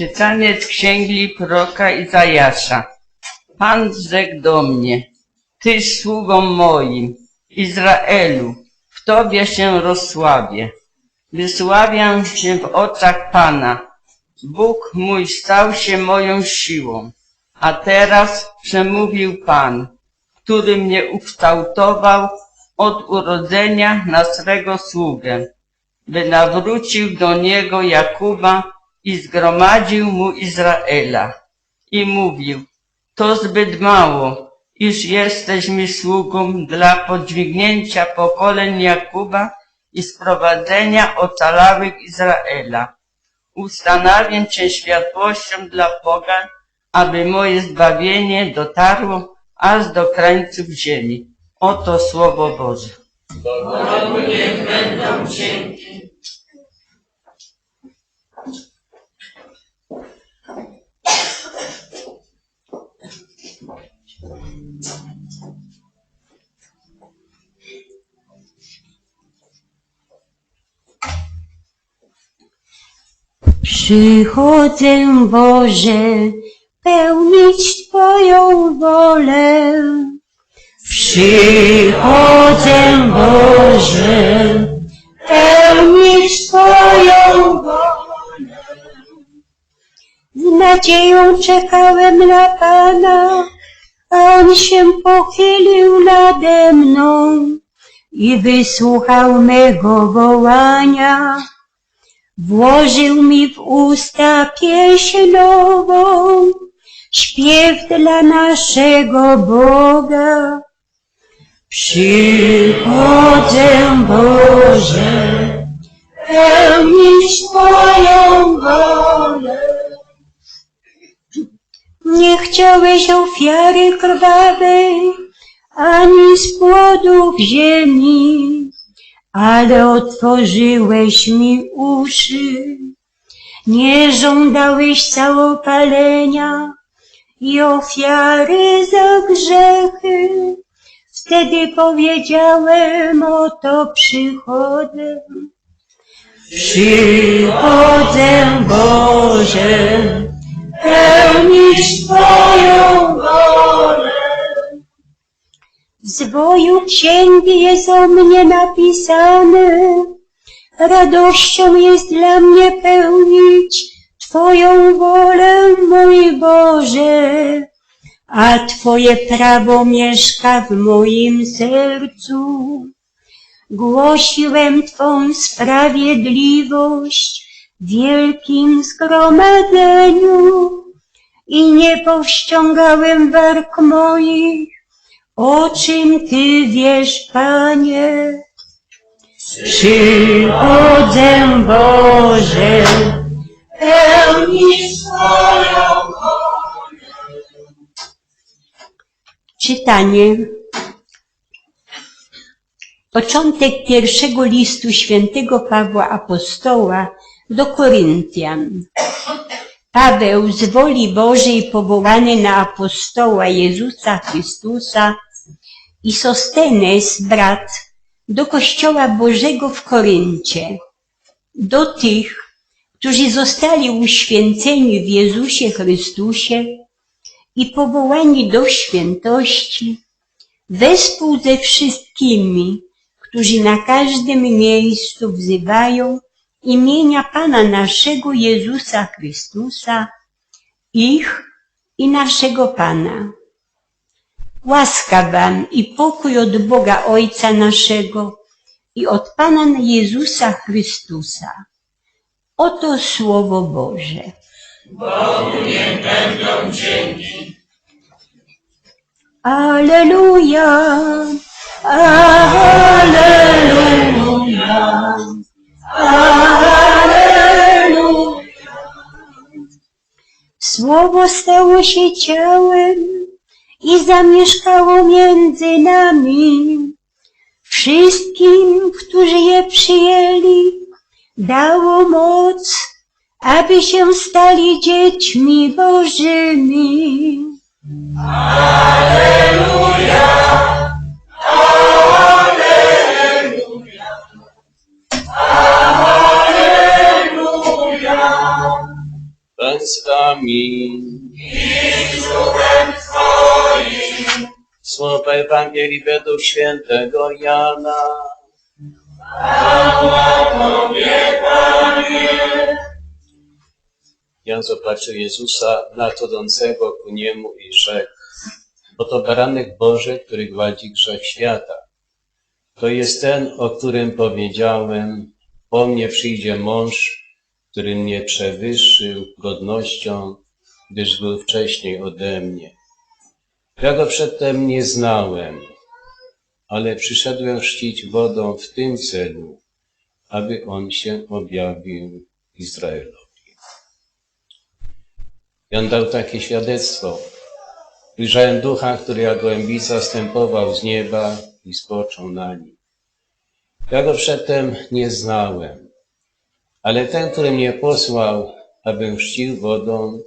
Czytanie z księgi proroka Izajasza. Pan rzekł do mnie, Ty sługą moim, Izraelu, w Tobie się rozsławię. Wysławiam się w oczach Pana. Bóg mój stał się moją siłą. A teraz przemówił Pan, który mnie ukształtował od urodzenia na swego sługę, by nawrócił do niego Jakuba i zgromadził mu Izraela. I mówił, to zbyt mało, iż jesteś mi sługą dla podźwignięcia pokoleń Jakuba i sprowadzenia ocalałych Izraela. Ustanawiam Cię światłością dla pogan, aby moje zbawienie dotarło aż do krańców ziemi. Oto Słowo Boże. Przychodzę Boże, pełnić Twoją wolę. Przychodzę Boże, pełnić Twoją wolę. Z nadzieją czekałem na Pana, a On się pochylił nade mną i wysłuchał mego wołania. Włożył mi w usta pieśń nową, śpiew dla naszego Boga. Przychodzę Boże, pełnić Twoją wolę. Nie chciałeś ofiary krwawej, ani z płodów ziemi, ale otworzyłeś mi uszy. Nie żądałeś całopalenia i ofiary za grzechy. Wtedy powiedziałem, oto przychodzę. Przychodzę Boże, pełnić Twoją wolę. W zwoju księgi jest o mnie napisane. Radością jest dla mnie pełnić Twoją wolę, mój Boże, a Twoje prawo mieszka w moim sercu. Głosiłem Twą sprawiedliwość w wielkim zgromadzeniu i nie powściągałem warg moich, o czym Ty wiesz, Panie? Przychodzę, Boże, pełnić swoją. Czytanie. Początek pierwszego listu świętego Pawła Apostoła do Koryntian. Paweł z woli Bożej powołany na apostoła Jezusa Chrystusa i Sostenes, brat, do Kościoła Bożego w Koryncie, do tych, którzy zostali uświęceni w Jezusie Chrystusie i powołani do świętości, wespół ze wszystkimi, którzy na każdym miejscu wzywają imienia Pana naszego Jezusa Chrystusa, ich i naszego Pana. Łaska Wam i pokój od Boga Ojca naszego i od Pana Jezusa Chrystusa. Oto Słowo Boże. Aleluja, Aleluja, Aleluja. Słowo stało się ciałem i zamieszkało między nami. Wszystkim, którzy je przyjęli, dało moc, aby się stali dziećmi Bożymi. Pan z wami. Słowa Ewangelii według świętego Jana. Jan zobaczył Jezusa nadchodzącego ku niemu i rzekł, oto baranek Boży, który gładzi grzech świata. To jest ten, o którym powiedziałem, po mnie przyjdzie mąż, który mnie przewyższył godnością, gdyż był wcześniej ode mnie. Ja go przedtem nie znałem, ale przyszedłem chrzcić wodą w tym celu, aby on się objawił Izraelowi. Jan dał takie świadectwo. Ujrzałem ducha, który jak głębica stępował z nieba i spoczął na nim. Ja go przedtem nie znałem, ale ten, który mnie posłał, abym chrzcił wodą,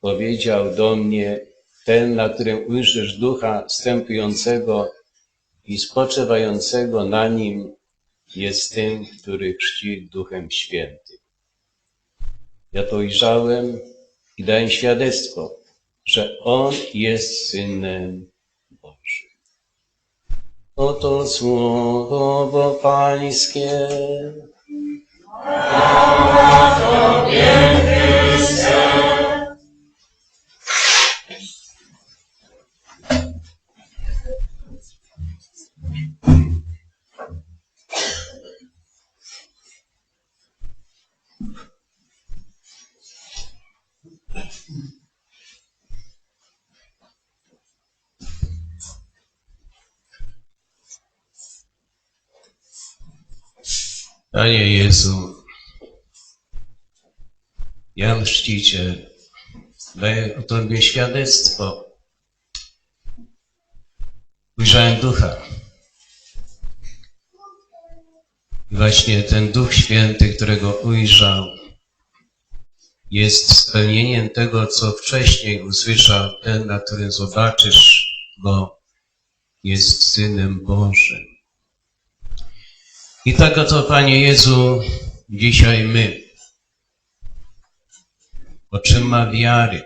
powiedział do mnie, ten, na którym ujrzysz ducha stępującego i spoczywającego na nim, jest tym, który chrzci duchem świętym. Ja to ujrzałem i dałem świadectwo, że On jest Synem Bożym. Oto słowo Pańskie. Panie Jezu, Jan Chrzciciel daje o Tobie świadectwo. Ujrzałem Ducha. I właśnie ten Duch Święty, którego ujrzał, jest spełnieniem tego, co wcześniej usłyszał ten, na którym zobaczysz Go, jest Synem Bożym. I tak oto, Panie Jezu, dzisiaj my, oczyma wiary,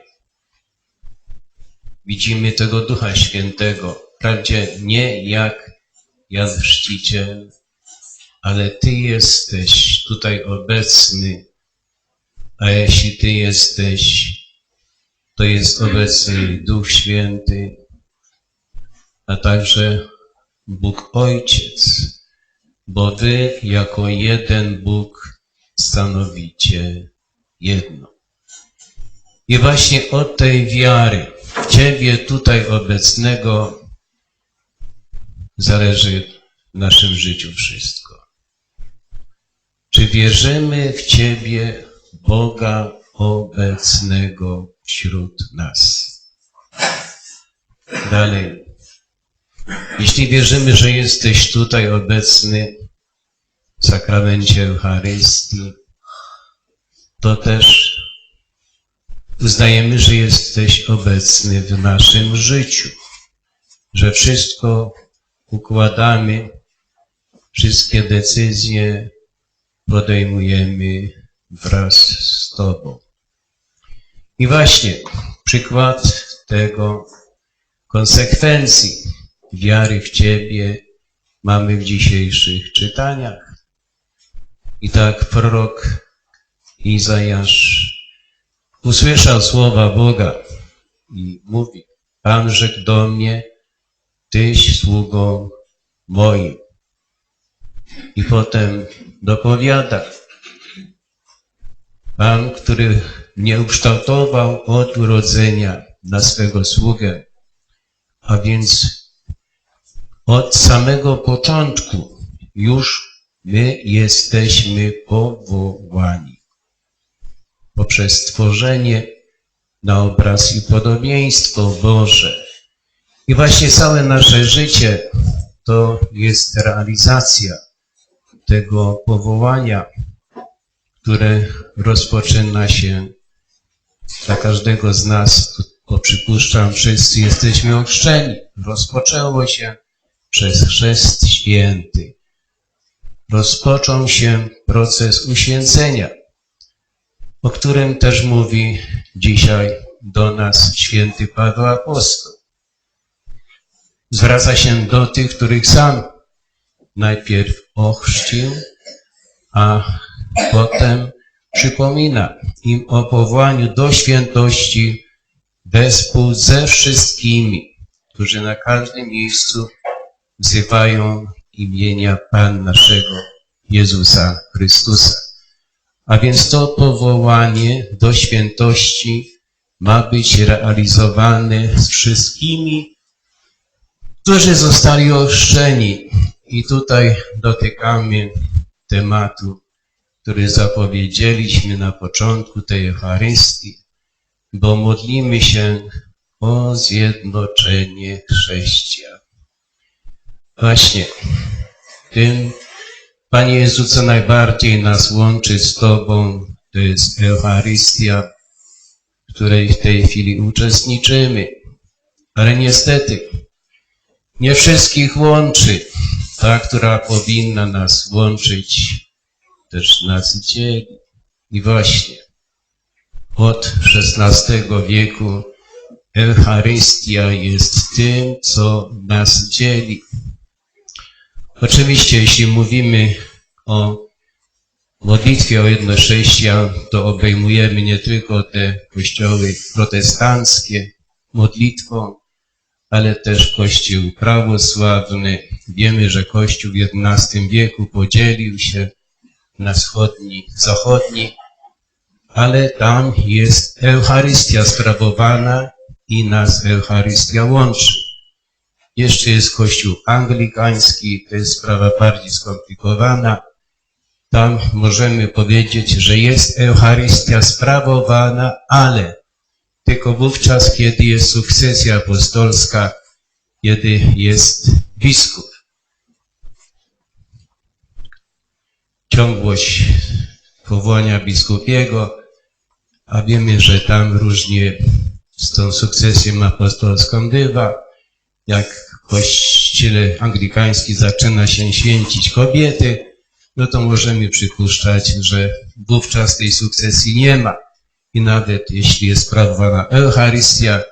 widzimy tego Ducha Świętego, wprawdzie nie jak Jan Chrzciciel, ale Ty jesteś tutaj obecny, a jeśli Ty jesteś, to jest obecny Duch Święty, a także Bóg Ojciec, bo wy jako jeden Bóg stanowicie jedno. I właśnie od tej wiary w Ciebie tutaj obecnego zależy w naszym życiu wszystko. Czy wierzymy w Ciebie, Boga obecnego wśród nas? Dalej. Jeśli wierzymy, że jesteś tutaj obecny w sakramencie Eucharystii, to też uznajemy, że jesteś obecny w naszym życiu, że wszystko układamy, wszystkie decyzje podejmujemy wraz z Tobą. I właśnie przykład tego konsekwencji wiary w Ciebie mamy w dzisiejszych czytaniach. I tak prorok Izajasz usłyszał słowa Boga i mówi, Pan rzekł do mnie, Tyś sługą moim. I potem dopowiada, Pan, który mnie ukształtował od urodzenia na swego sługę, a więc od samego początku już my jesteśmy powołani poprzez stworzenie na obraz i podobieństwo Boże. I właśnie całe nasze życie to jest realizacja tego powołania, które rozpoczyna się dla każdego z nas, bo przypuszczam, wszyscy jesteśmy ochrzczeni. Rozpoczęło się przez chrzest święty. Rozpoczął się proces uświęcenia. o którym też mówi dzisiaj do nas święty Paweł Apostoł. Zwraca się do tych, których sam najpierw ochrzcił, a potem przypomina im o powołaniu do świętości wespół ze wszystkimi, którzy na każdym miejscu wzywają imienia Pan naszego Jezusa Chrystusa. A więc to powołanie do świętości ma być realizowane z wszystkimi, którzy zostali ochrzczeni. I tutaj dotykamy tematu, który zapowiedzieliśmy na początku tej Eucharystii, bo modlimy się o zjednoczenie chrześcijan. Właśnie tym, Panie Jezu, co najbardziej nas łączy z Tobą, to jest Eucharystia, w której w tej chwili uczestniczymy. Ale niestety, nie wszystkich łączy ta, która powinna nas łączyć, też nas dzieli. I właśnie od XVI wieku Eucharystia jest tym, co nas dzieli. Oczywiście, jeśli mówimy o modlitwie o jedność chrześcijan, to obejmujemy nie tylko te kościoły protestanckie modlitwą, ale też Kościół prawosławny. Wiemy, że Kościół w XI wieku podzielił się na wschodni, zachodni, ale tam jest Eucharystia sprawowana i nas Eucharystia łączy. Jeszcze jest Kościół anglikański, to jest sprawa bardziej skomplikowana. Tam możemy powiedzieć, że jest Eucharystia sprawowana, ale tylko wówczas, kiedy jest sukcesja apostolska, kiedy jest biskup. Ciągłość powołania biskupiego, a wiemy, że tam różnie z tą sukcesją apostolską bywa. Jak kościele anglikańskim zaczyna się święcić kobiety, no to możemy przypuszczać, że wówczas tej sukcesji nie ma. I nawet jeśli jest sprawowana Eucharystia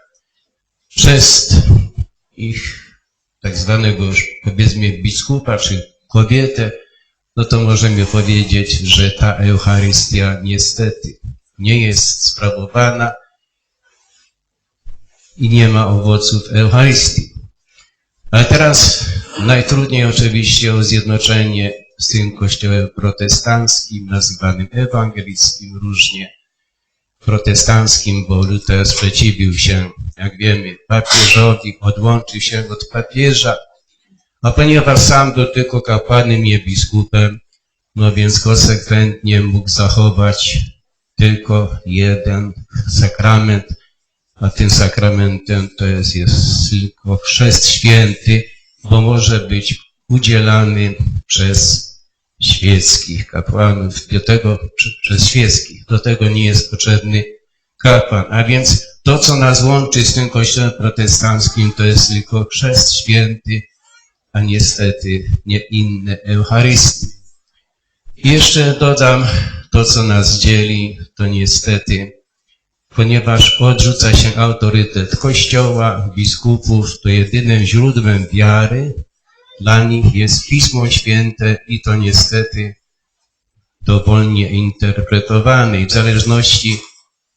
przez ich tak zwanego już powiedzmy biskupa czy kobietę, no to możemy powiedzieć, że ta Eucharystia niestety nie jest sprawowana i nie ma owoców Eucharystii. Ale teraz najtrudniej oczywiście o zjednoczenie z tym kościołem protestanckim, nazywanym ewangelickim różnie, protestanckim, bo Luther sprzeciwił się, jak wiemy, papieżowi, odłączył się od papieża, a ponieważ sam był tylko kapłanem i biskupem, no więc konsekwentnie mógł zachować tylko jeden sakrament, a tym sakramentem to jest, jest tylko chrzest święty, bo może być udzielany przez świeckich kapłanów, do tego, przez świeckich, do tego nie jest potrzebny kapłan. A więc to, co nas łączy z tym kościołem protestanckim, to jest tylko chrzest święty, a niestety nie inne Eucharystie. Jeszcze dodam to, co nas dzieli, to niestety, ponieważ odrzuca się autorytet Kościoła, biskupów, to jedynym źródłem wiary dla nich jest Pismo Święte i to niestety dowolnie interpretowane. I w zależności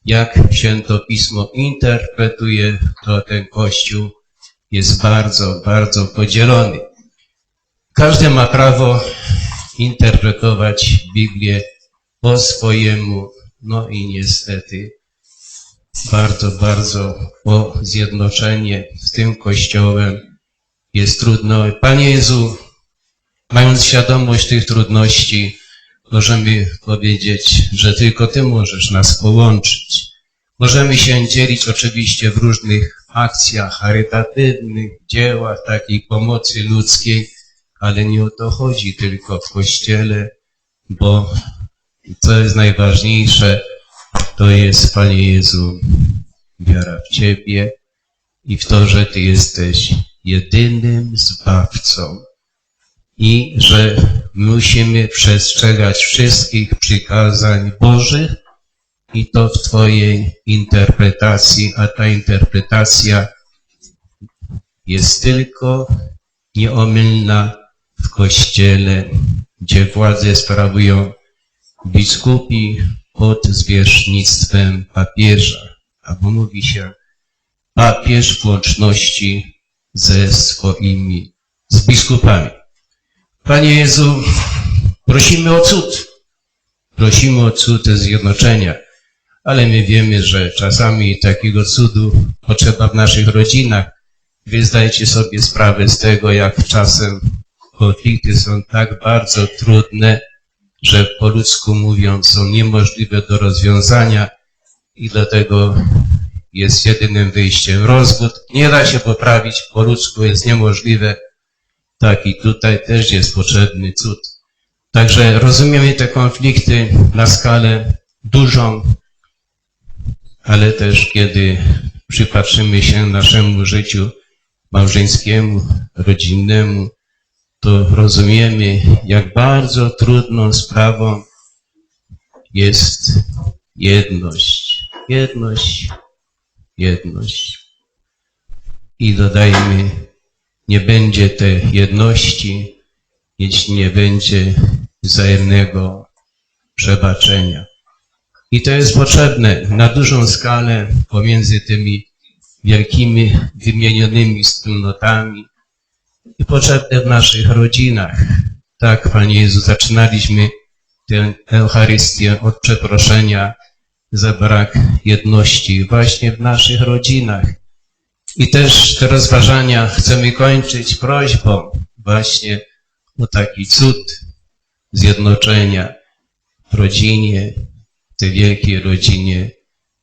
jak się to Pismo interpretuje, to ten Kościół jest bardzo, bardzo podzielony. Każdy ma prawo interpretować Biblię po swojemu, no i niestety bardzo, bardzo o zjednoczenie z tym Kościołem jest trudno. Panie Jezu, mając świadomość tych trudności, możemy powiedzieć, że tylko Ty możesz nas połączyć. Możemy się dzielić oczywiście w różnych akcjach charytatywnych, dziełach takiej pomocy ludzkiej, ale nie o to chodzi tylko w Kościele, bo co jest najważniejsze, to jest, Panie Jezu, wiara w Ciebie i w to, że Ty jesteś jedynym Zbawcą i że musimy przestrzegać wszystkich przykazań Bożych, i to w Twojej interpretacji, a ta interpretacja jest tylko nieomylna w Kościele, gdzie władzę sprawują biskupi pod zwierzchnictwem papieża, albo mówi się papież w łączności ze swoimi, z biskupami. Panie Jezu, prosimy o cud. Prosimy o cud zjednoczenia, ale my wiemy, że czasami takiego cudu potrzeba w naszych rodzinach. Wy zdajcie sobie sprawę z tego, jak czasem konflikty są tak bardzo trudne, że po ludzku mówiąc są niemożliwe do rozwiązania i dlatego jest jedynym wyjściem rozwód. Nie da się poprawić, po ludzku jest niemożliwe. Tak i tutaj też jest potrzebny cud. Także rozumiemy te konflikty na skalę dużą, ale też kiedy przypatrzymy się naszemu życiu małżeńskiemu, rodzinnemu, to rozumiemy, jak bardzo trudną sprawą jest jedność. Jedność, jedność. I dodajmy, nie będzie tej jedności, jeśli nie będzie wzajemnego przebaczenia. I to jest potrzebne na dużą skalę pomiędzy tymi wielkimi wymienionymi wspólnotami i potrzebne w naszych rodzinach. Tak, Panie Jezu, zaczynaliśmy tę Eucharystię od przeproszenia za brak jedności właśnie w naszych rodzinach. I też te rozważania chcemy kończyć prośbą właśnie o taki cud zjednoczenia w rodzinie, w tej wielkiej rodzinie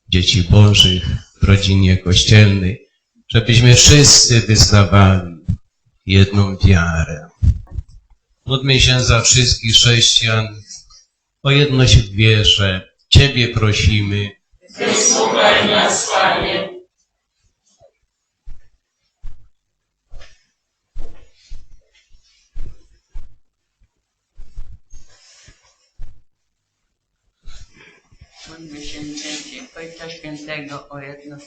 dzieci Bożych, w rodzinie kościelnej, żebyśmy wszyscy wyznawali jedną wiarę. Módlmy się za wszystkich chrześcijan o jedność w wierze. Ciebie prosimy. Módlmy się dzięki Ojca Świętego o jedność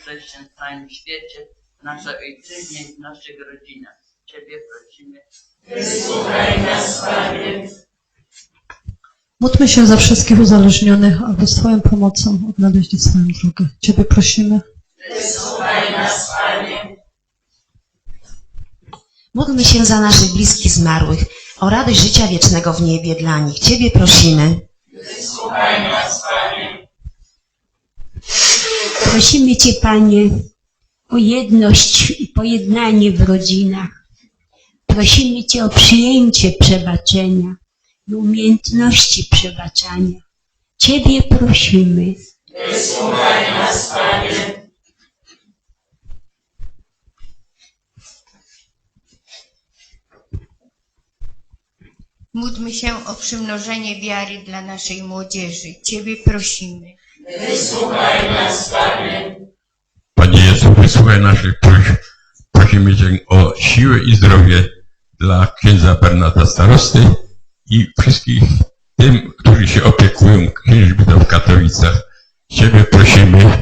chrześcijan w całym świecie, w naszej ojczyźnie i w naszych rodzinach. Ciebie prosimy. Módlmy się za wszystkich uzależnionych, aby z Twoją pomocą odnaleźli swoją drogę. Ciebie prosimy. Módlmy się za naszych bliskich zmarłych, o radość życia wiecznego w niebie dla nich. Ciebie prosimy. Prosimy Cię, Panie, o jedność i pojednanie w rodzinach. Prosimy Cię o przyjęcie przebaczenia i umiejętności przebaczania. Ciebie prosimy. Módlmy się o przymnożenie wiary dla naszej młodzieży. Ciebie prosimy. Panie Jezu, wysłuchaj naszych próśb. Prosimy Cię o siłę i zdrowie dla księdza Bernata Starosty i wszystkich tym, którzy się opiekują księżbitą w Katowicach. Ciebie prosimy.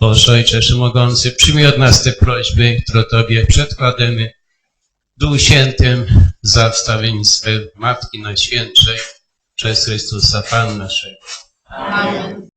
Boże Ojcze Wszechmogący, przyjmij od nas te prośby, które Tobie przedkładamy. Duchu Świętym za wstawiennictwem Matki Najświętszej przez Chrystusa Pan naszego. Amen.